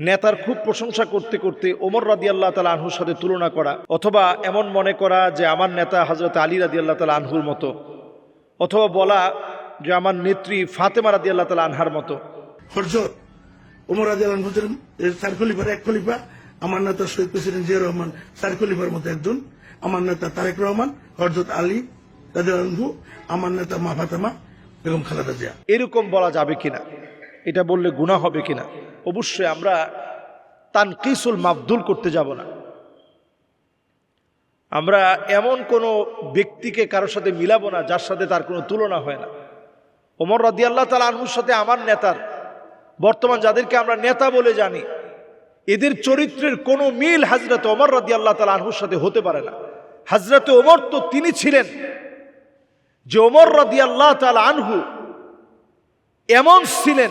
নেতার খুব প্রশংসা করতে করতে ওমর রাদি আল্লাহ তালা আনহুর সাথে তুলনা করা অথবা এমন মনে করা যে আমার নেতা হজরত আলী রাদি আল্লাহ তালা আনহুর মতো অথবা বলা যে আমার নেত্রী ফাতেমা রাদি আল্লাহ তালা আনহার মতো। হরজত উমর আদিয়ালান বলছিলেন চার খলিফার এক খলিফা আমার নেতা শহীদ প্রেসিডেন্ট জিয়া রহমান চার খলিফার মতো একজন আমার নেতা তারেক রহমান হরজত আলী রাজু আমার নেতা মা ফাতেমা বেগম খালেদা জিয়া। এরকম বলা যাবে কিনা? এটা বললে গুণা হবে কিনা? অবশ্যই আমরা তানকিসুল মাবদুল করতে যাব না। আমরা এমন কোনো ব্যক্তিকে কারোর সাথে মিলাবো না, যার সাথে তার কোনো তুলনা হয় না। ওমর রাদি আল্লাহ তালা আনহুর সাথে আমার নেতার, বর্তমান যাদেরকে আমরা নেতা বলে জানি, এদের চরিত্রের কোনো মিল হাজরত ওমর রাদি আল্লাহ তালা আনহুর সাথে হতে পারে না। হাজরতে ওমর তো তিনি ছিলেন যে ওমর রাদি আল্লাহ তালা আনহু এমন ছিলেন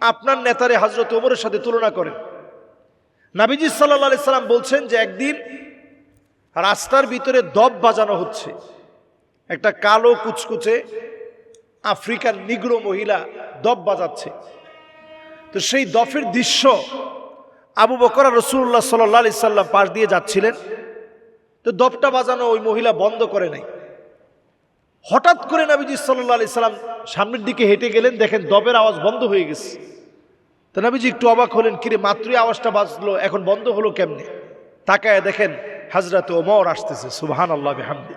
আপনার নেতারে হজরত ওমরের সাথে তুলনা করেন। নাবিজি সাল্লা সাল্লাম বলছেন যে একদিন রাস্তার ভিতরে দব বাজানো হচ্ছে। একটা কালো কুচকুচে আফ্রিকার নিগ্র মহিলা দব বাজাচ্ছে। তো সেই দফের দৃশ্য আবু বকর রসুল্লাহ সাল্লাহ সাল্লাম পাশ দিয়ে যাচ্ছিলেন। তো দবটা বাজানো ওই মহিলা বন্ধ করে নাই। হঠাৎ করে নাবিজি সাল্লাহ আলি সাল্লাম সামনের দিকে হেঁটে গেলেন, দেখেন দবের আওয়াজ বন্ধ হয়ে গেছে। তো নাবিজি একটু অবাক হলেন কিরে মাত্রই আওয়াজটা বাজলো, এখন বন্ধ হলো কেমনে? তাকায় দেখেন হাজরাতে ওমর আসতেছে সুবহান আল্লাহ হামদি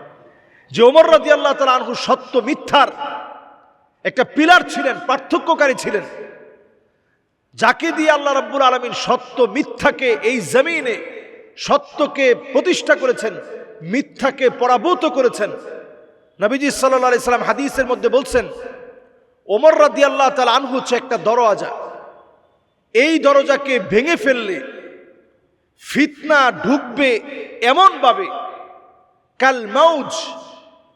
যে ওমর রাজি আল্লাহ তালা আনহু সত্য মিথ্যার একটা পিলার ছিলেন, পার্থক্যকারী ছিলেন। যাকে দিয়ে আল্লাহ রাব্বুল আলমিন সত্য মিথ্যাকে এই জমিনে সত্যকে প্রতিষ্ঠা করেছেন, মিথ্যাকে পরাভূত করেছেন নবীজি সাল্লা সাল্লাম হাদিসের মধ্যে বলছেন, ওমর রাদি আল্লাহ তাল আনহু হচ্ছে একটা দরওয়াজা। এই দরজাকে ভেঙে ফেললে ফিতনা ঢুকবে এমনভাবে, কাল মাউজ,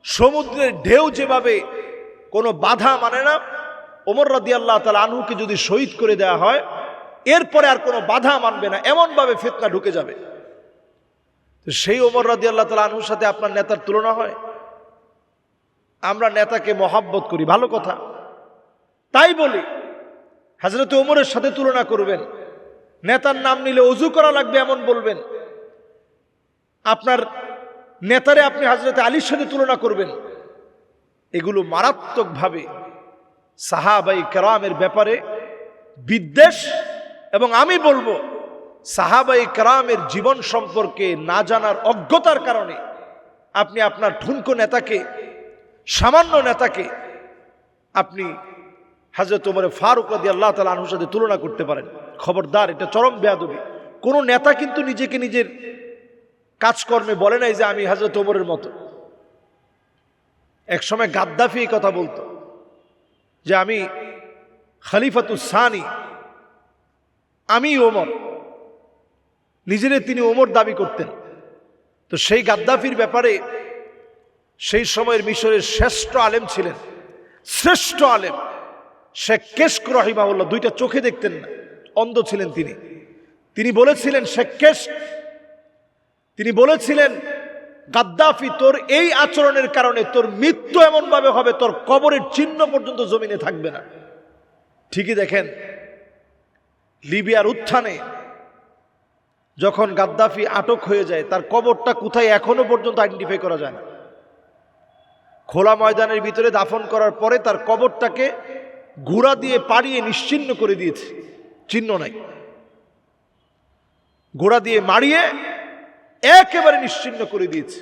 সমুদ্রের ঢেউ যেভাবে, কোনো বাধা মানে না। ওমর রাদি আল্লাহ তাল আনহুকে যদি শহীদ করে দেওয়া হয়, এরপরে আর কোনো বাধা মানবে না, এমনভাবে ফিতনা ঢুকে যাবে। সেই ওমর রাদি আল্লাহ তাল আনহুর সাথে আপনার নেতার তুলনা হয়? আমরা নেতাকে মহাব্বত করি, ভালো কথা। তাই বলি হাজরত ওমরের সাথে তুলনা করবেন। নেতার নাম নিলে অজু করা লাগবে এমন বলবেন। আপনার নেতারে আপনি হাজরতে আলীর সাথে তুলনা করবেন। এগুলো মারাত্মকভাবে সাহাবাই কেরামের ব্যাপারে বিদ্বেষ এবং আমি বলব, সাহাবাই কেরামের জীবন সম্পর্কে না জানার অজ্ঞতার কারণে আপনি আপনার ঠুনকো নেতাকে সামান্য নেতাকে আপনি হাজরত ওমরে ফারুক রাদি আল্লাহ তালা আনহুর সাথে তুলনা করতে পারেন। খবরদার, এটা চরম বেয়াদবি। কোনো নেতা কিন্তু নিজেকে নিজের কাজকর্মে বলে নাই যে আমি হাজরত ওমরের মতো। এক সময় গাদ্দাফি এই কথা বলতো যে আমি খালিফাতুসানি আমি ওমর। নিজেরে তিনি ওমর দাবি করতেন। তো সেই গাদ্দাফির ব্যাপারে সেই সময়ের মিশরের শ্রেষ্ঠ আলেম ছিলেন। শ্রেষ্ঠ আলেম। শেখ কেশক রহিমাউল্লাহ দুইটা চোখে দেখতেন না, অন্ধ ছিলেন তিনি। তিনি বলেছিলেন, শেখ কেশ তিনি বলেছিলেন, গাদ্দাফি তোর এই আচরণের কারণে তোর মৃত্যু এমনভাবে হবে, তোর কবরের চিহ্ন পর্যন্ত জমিনে থাকবে না। ঠিকই দেখেন, লিবিয়ার উত্থানে যখন গাদ্দাফি আটক হয়ে যায়, তার কবরটা কোথায় এখনও পর্যন্ত আইডেন্টিফাই করা যায় না। খোলা ময়দানের ভিতরে দাফন করার পরে তার কবরটাকে ঘোড়া দিয়ে পাড়িয়ে নিশ্চিন্ন করে দিয়েছে। চিহ্ন নাই। ঘোড়া দিয়ে মারিয়ে একেবারে নিশ্চিন্ন করে দিয়েছে।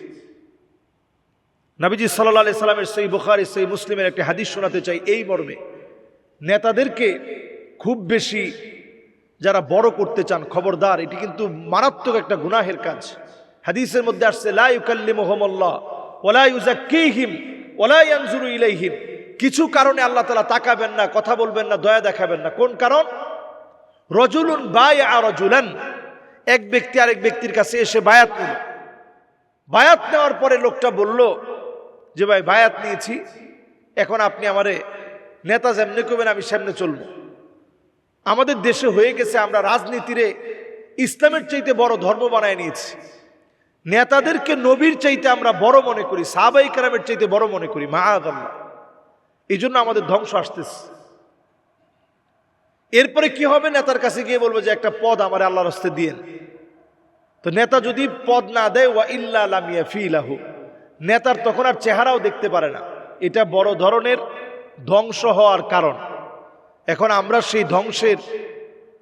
নাবিজি সাল্লাহ সাল্লামের সেই বুখারি সেই মুসলিমের একটি হাদিস শোনাতে চাই এই মর্মে। নেতাদেরকে খুব বেশি যারা বড় করতে চান, খবরদার, এটি কিন্তু মারাত্মক একটা গুনাহের কাজ। হাদিসের মধ্যে আসছে লাইকাল্লি মোহাম্মল্লাহ ওলা ইউজাক্কিহিম ইলাইহিম। কিছু কারণে আল্লাহ তালা তাকাবেন না, কথা বলবেন না, দয়া দেখাবেন না। কোন কারণ? রজুলুন বাই রজুলান। এক ব্যক্তি আরেক ব্যক্তির কাছে এসে বায়াত নিল। বায়াত নেওয়ার পরে লোকটা বলল, যে ভাই, বায়াত নিয়েছি। এখন আপনি আমারে নেতা যেমনি করবেন, আমি সামনে চলব। আমাদের দেশে হয়ে গেছে, আমরা রাজনীতিরে ইসলামের চাইতে বড় ধর্ম বানায় নিয়েছি। নেতাদেরকে নবীর চাইতে আমরা বড় মনে করি, সাহাবাই কারামের চাইতে বড় মনে করি মাহাদাল্লাহ এই জন্য আমাদের ধ্বংস আসতেছে। এরপরে কি হবে? নেতার কাছে গিয়ে বলব যে একটা পদ আমার আল্লাহর হস্তে দিয়েন। তো নেতা যদি পদ না দেয়, ওয়া ইল্লা লামিয়া ফি লাহু নেতার তখন আর চেহারাও দেখতে পারে না। এটা বড় ধরনের ধ্বংস হওয়ার কারণ। এখন আমরা সেই ধ্বংসের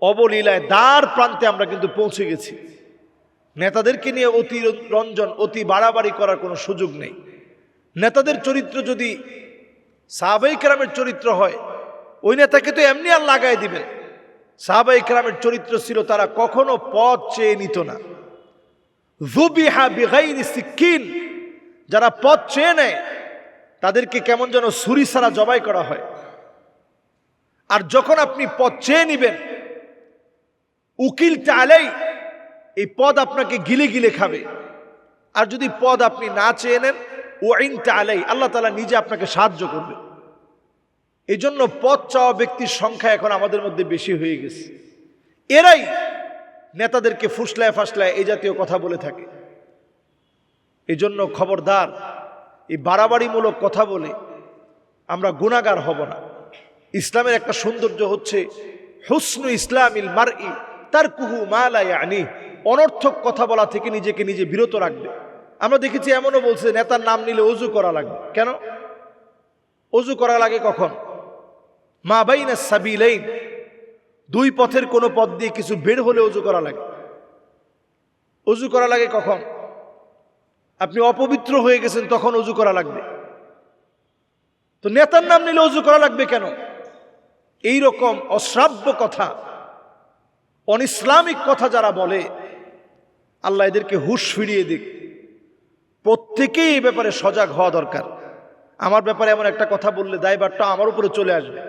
অবলীলায় দ্বার প্রান্তে আমরা কিন্তু পৌঁছে গেছি। নেতাদেরকে নিয়ে অতি রঞ্জন, অতি বাড়াবাড়ি করার কোনো সুযোগ নেই। নেতাদের চরিত্র যদি সাহাবাই কেরামের চরিত্র হয়, ওই নেতাকে তো এমনি আর লাগাই দিবেন সাহাবাই কেরামের চরিত্র ছিল তারা কখনো পথ চেয়ে নিত না। সিক্কিন, যারা পথ চেয়ে নেয়, তাদেরকে কেমন যেন ছুরি ছাড়া জবাই করা হয়। আর যখন আপনি পথ চেয়ে নিবেন উকিল চালেই এই পদ আপনাকে গিলে গিলে খাবে। আর যদি পদ আপনি না চেয়ে নেন ও আইন চালেই আল্লাহ তালা নিজে আপনাকে সাহায্য করবে। এই জন্য পদ চাওয়া ব্যক্তির সংখ্যা এখন আমাদের মধ্যে বেশি হয়ে গেছে। এরাই নেতাদেরকে ফুসলায় ফাসলায় এই জাতীয় কথা বলে থাকে। এই জন্য খবরদার, এই বাড়াবাড়িমূলক কথা বলে আমরা গুণাগার হব না। ইসলামের একটা সৌন্দর্য হচ্ছে, হুসনু ইসলামিল মার ই তার কুহু মালাই আনি অনর্থক কথা বলা থেকে নিজেকে নিজে বিরত রাখবে। আমরা দেখেছি এমনও বলছে, নেতার নাম নিলে অজু করা লাগবে। কেন? অজু করা লাগে কখন? মা বাইনা সাবিলাইন। দুই পথের কোনো পথ দিয়ে কিছু বের হলে অজু করা লাগে। অজু করা লাগে কখন? আপনি অপবিত্র হয়ে গেছেন, তখন অজু করা লাগবে। তো নেতার নাম নিলে অজু করা লাগবে কেন? এই রকম অশ্রাব্য কথা, অনিসলামিক কথা যারা বলে আল্লাহ এদেরকে হুশ ফিরিয়ে দিক। প্রত্যেকেই এই ব্যাপারে সজাগ হওয়া দরকার। আমার ব্যাপারে এমন একটা কথা বললে দায়বারটা আমার উপরে চলে আসবে।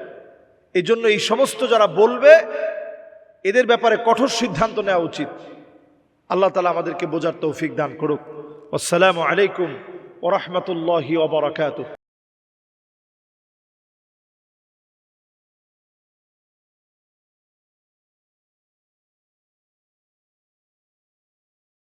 এই জন্য এই সমস্ত যারা বলবে, এদের ব্যাপারে কঠোর সিদ্ধান্ত নেওয়া উচিত। আল্লাহ তালা আমাদেরকে বোঝার তৌফিক দান করুক। আসসালামু আলাইকুম ওরহমতুল্লাহি ওবরাকাতুহ